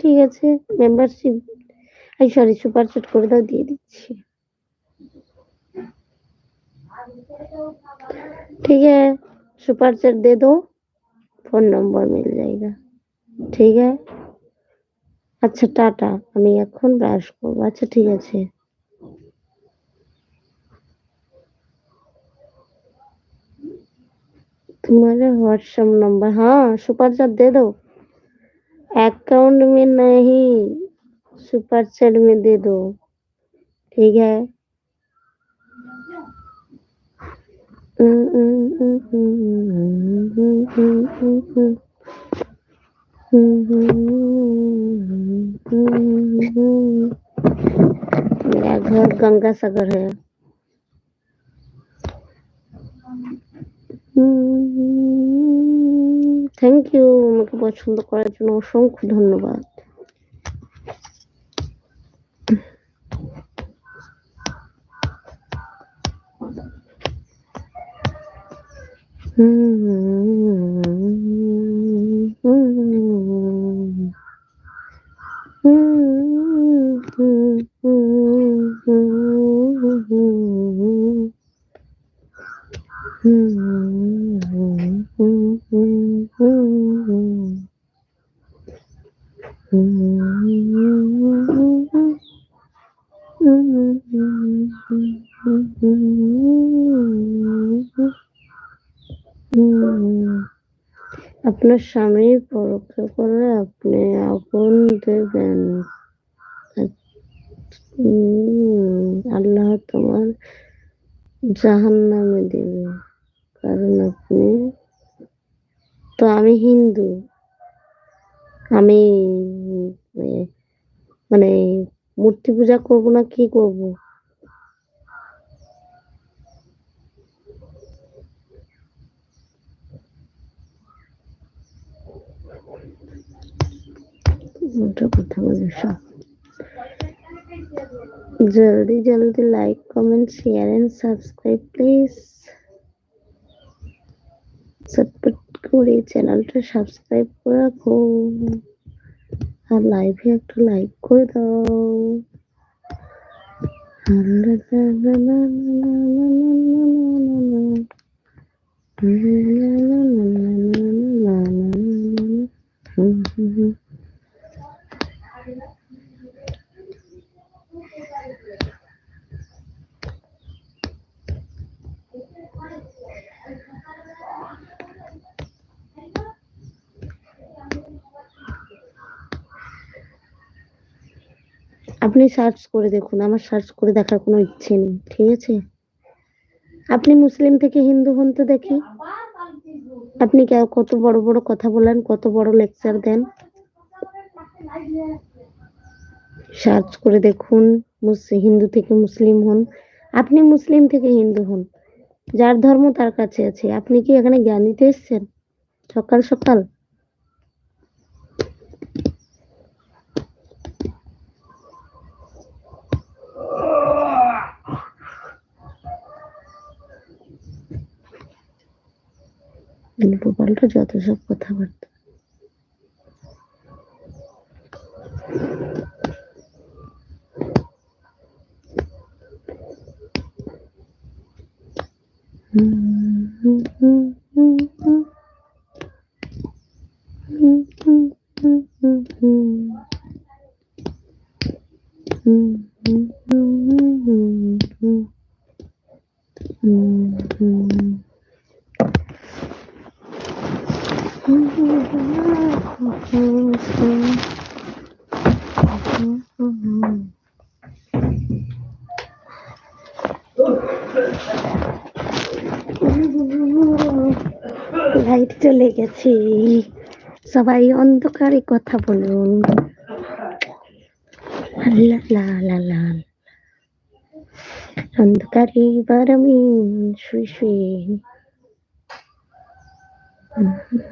ঠিক আছে মেম্বারশিপ এই সরি সুপার চ্যাট করে দাও, দিয়ে দিচ্ছি। ঠিক আছে সুপার চ্যাট दे दो फोन नंबर मिल जाएगा ঠিক আছে? আচ্ছা টাটা, আমি এখন ব্রাশ করব। আচ্ছা ঠিক আছে। তোমার হোয়াটসঅ্যাপ নম্বর হ্যাঁ সুপার চাট দিয়ে দাও। अकाउंट में नहीं सुपर चैट में दे दो, ठीक है? मेरा घर गंगा सागर है। থ্যাংক ইউ আমাকে পছন্দ করার জন্য অসংখ্য ধন্যবাদ Mm-hmm. আপনার স্বামী পরোক্ষ করে আপনি আপন দেবেন। আল্লাহ তোমার জাহান নামে দেবে কারণ আপনি তো আমি হিন্দু। আমি মানে মূর্তি পূজা করব না কি করব? জলদি জলদি like comment share and subscribe please support করে চ্যানেলটা সাবস্ক্রাইব করে রাখো। আর লাইভে একটা লাইক 回头。আপনি সার্চ করে দেখুন, আমার সার্চ করে দেখার কোনো ইচ্ছে নেই, ঠিক আছে? আপনি মুসলিম থেকে হিন্দু হন তো দেখি। আপনি কত বড় বড় কথা বলেন, কত বড় লেকচার দেন? সার্চ করে দেখুন হিন্দু থেকে মুসলিম হন। আপনি মুসলিম থেকে হিন্দু হন, যার ধর্ম তার কাছে আছে। আপনি কি এখানে জ্ঞান নিতে এসছেন? সকাল সকাল। উল্টো পাল্টা যত সব কথাবার্তা Mm-hmm. লাইট চলে গেছে। সবাই অন্ধকারে কথা বলুন। অন্ধকারে বারমিন শুয়ে শুয়ে Mm-hmm.